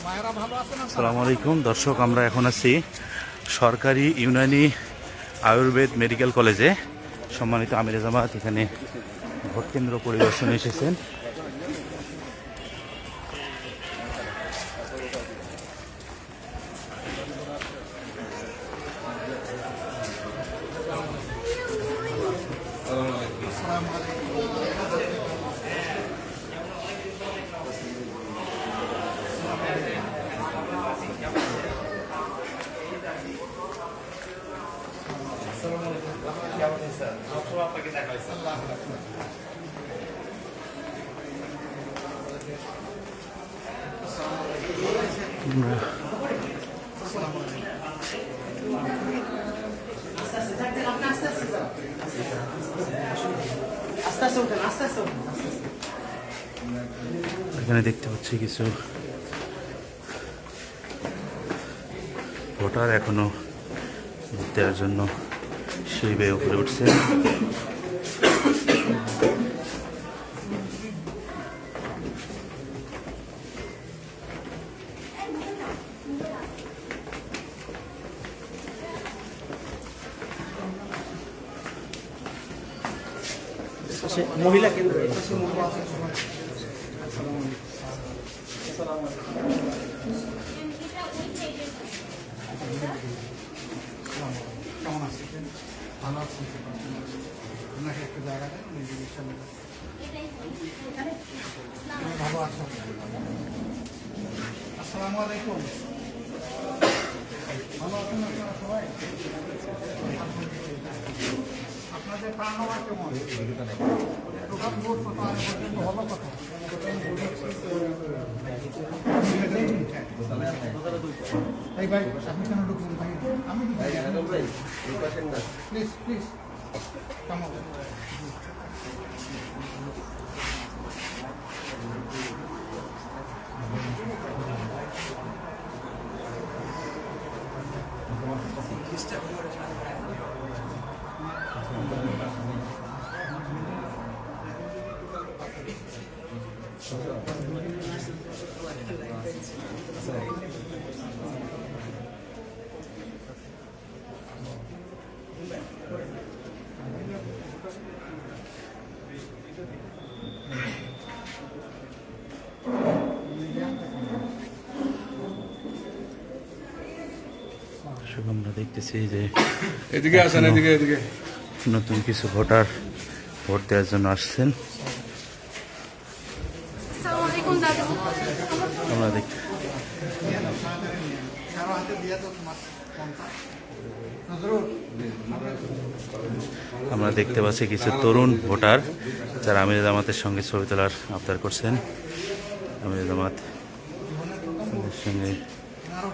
আসসালামু আলাইকুম। দর্শক আমরা এখন আছি সরকারি ইউনানি আয়ুর্বেদ মেডিকেল কলেজে। সম্মানিত আমির জামাত এখানে ভোট কেন্দ্র পরিদর্শনে এসেছেন। আস্তে আস্তে আস্তে। এখানে দেখতে পাচ্ছি কিছু ভোটার এখনও দেওয়ার জন্য সেই বেয়ে উপরে উঠছে মহিলা কেন্দ্র। কেমন আছেন? ভালো আছেন আপনাকে একটা জায়গা দেন ভালো আছেন? আসসালামু আলাইকুম। ভালো আছেন আপনারা সবাই? আপনাদের প্রাণ কেমন? এই ভাই আপনি কেন ঢুকলেন ভাই আমি প্লিজ প্লিজ কাম দর্শক আমরা দেখতেছি যে এদিকে আসেন এদিকে এদিকে। নতুন কিছু ভোটার ভোট দেওয়ার জন্য আসছেন। আসসালামু আলাইকুম দাদু। আমরা দেখ আমরা দেখতে পাচ্ছি কিছু তরুণ ভোটার যারা আমির জামাতের সঙ্গে ছবি তোলার আবদার করছেন। আমির জামাত সঙ্গে আরও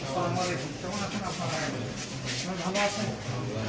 আসসালামু আলাইকুম কেমন আছেন আপনারা আপনারা ভালো আছেন আলহামদুলিল্লাহ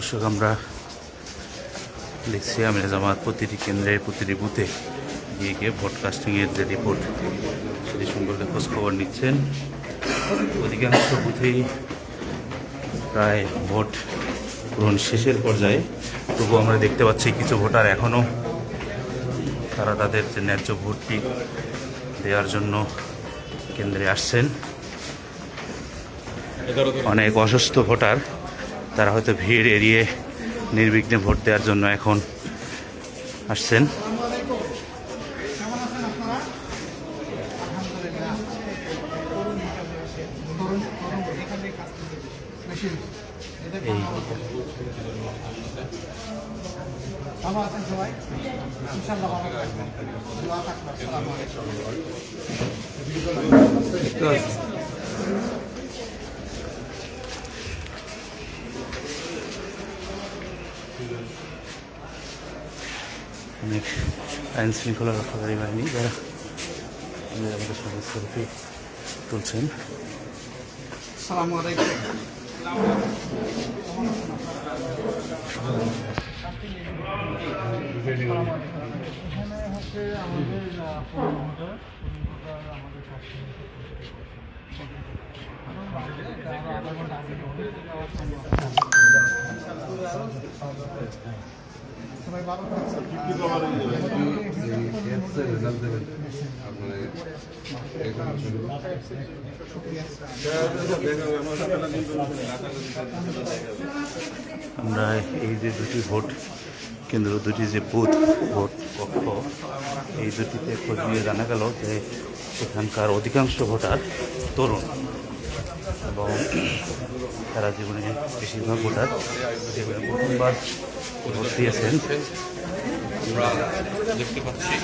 দর্শক, আমরা দেখছি আমির জামাত প্রতিটি কেন্দ্রে, প্রতিটি বুথে গিয়ে গিয়ে ভোট কাস্টিংয়ের যে রিপোর্ট সেটি সম্পর্কে খোঁজ খবর নিচ্ছেন। অধিকাংশ বুথেই প্রায় ভোট গ্রহণ শেষের পর্যায়ে। তবু আমরা দেখতে পাচ্ছি কিছু ভোটার এখনও তারা তাদের যে ন্যায্য ভোটটি দেওয়ার জন্য কেন্দ্রে আসছেন। অনেক অসুস্থ ভোটার তারা হয়তো ভিড় এড়িয়ে নির্বিঘ্নে ভোট দেওয়ার জন্য এখন আসছেন। অনেক আইন শৃঙ্খলা রক্ষাকারী বাহিনী যারা আমাদের সঙ্গে সেলফি তুলছেন। আমাদের আমরা এই যে দুটি ভোট, কেন্দ্র দুটি যে বুথ, ভোট কক্ষ, এই দুটিতে খোঁজ নিয়ে জানা গেল যে এখানকার অধিকাংশ ভোটার তরুণ। এবং তারা জীবনে বেশিরভাগ ভোটার জীবনে প্রথমবার ভোট দিয়েছেন। আমরা দেখতে পাচ্ছি।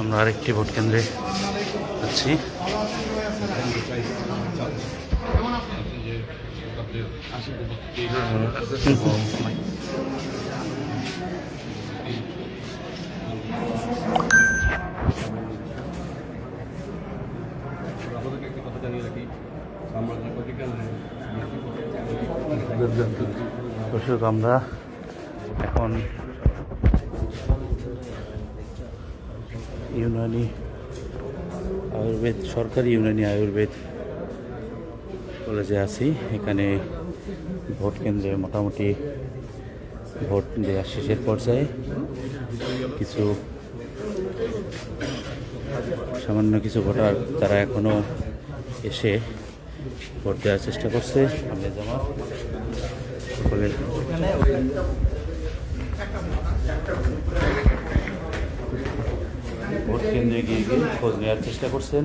আমরা আরেকটি ভোট কেন্দ্রে আছি। আপনাদেরকে দর্শক, আমরা এখন ইউনানি আয়ুর্বেদ, সরকারি ইউনানি আয়ুর্বেদ কলেজে আছি। এখানে ভোট কেন্দ্রে মোটামুটি ভোট দেওয়া শেষের পর্যায়ে কিছু সামান্য কিছু ভোটার তারা এখনও এসে ভোট দেওয়ার চেষ্টা করছে। আমি জামাত। সকলে ভোট কেন্দ্রে গিয়ে গিয়ে খোঁজ নেওয়ার চেষ্টা করছেন।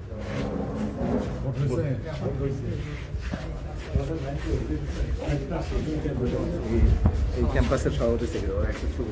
এই ক্যাম্পাসের সভাপতি ছিল একটা ছবি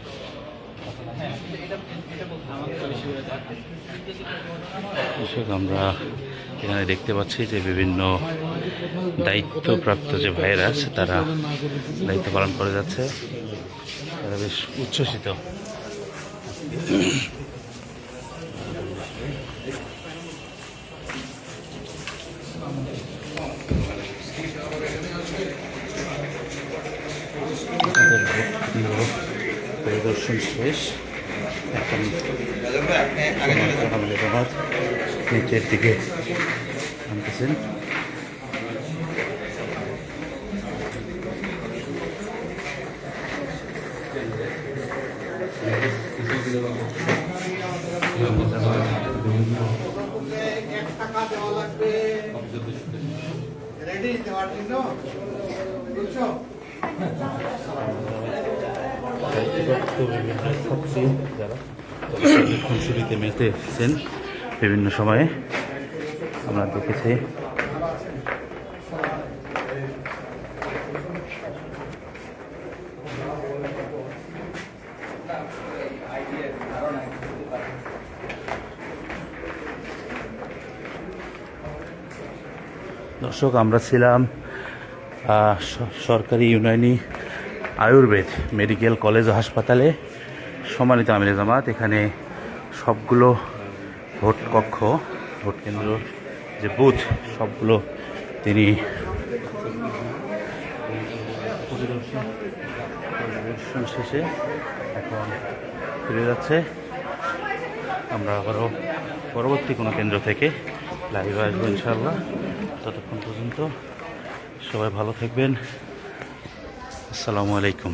দর্শক, আমরা এখানে দেখতে পাচ্ছি যে বিভিন্ন দায়িত্বপ্রাপ্ত যে ভাইয়েরা আছে, তারা দায়িত্ব পালন করে যাচ্ছে। তারা বেশ উচ্ছ্বসিত। শেষ এখন আমাদের জামাত নিচের দিকে নামতেছেন এক টাকা দেওয়া লাগবে রেডি দেওয়ার জন্য বুঝছ দায়িত্বপ্রাপ্ত খুনসুরিতে মেতে এসেছেন বিভিন্ন সময়ে। আমরা দেখেছি। দর্শক আমরা ছিলাম সরকারি ইউনানি আয়ুর্বেদ মেডিকেল কলেজ ও হাসপাতালে সম্মানিত আমির জামাত, এখানে সবগুলো ভোট কক্ষ, ভোট কেন্দ্র, যে বুথ, সবগুলো তিনি পরিদর্শন শেষে এখন ফিরে যাচ্ছে। আমরা আবারও পরবর্তী কোনো কেন্দ্র থেকে লাইভে আসব ইনশাল্লাহ ততক্ষণ পর্যন্ত সবাই ভালো থাকবেন। আসসালামু আলাইকুম।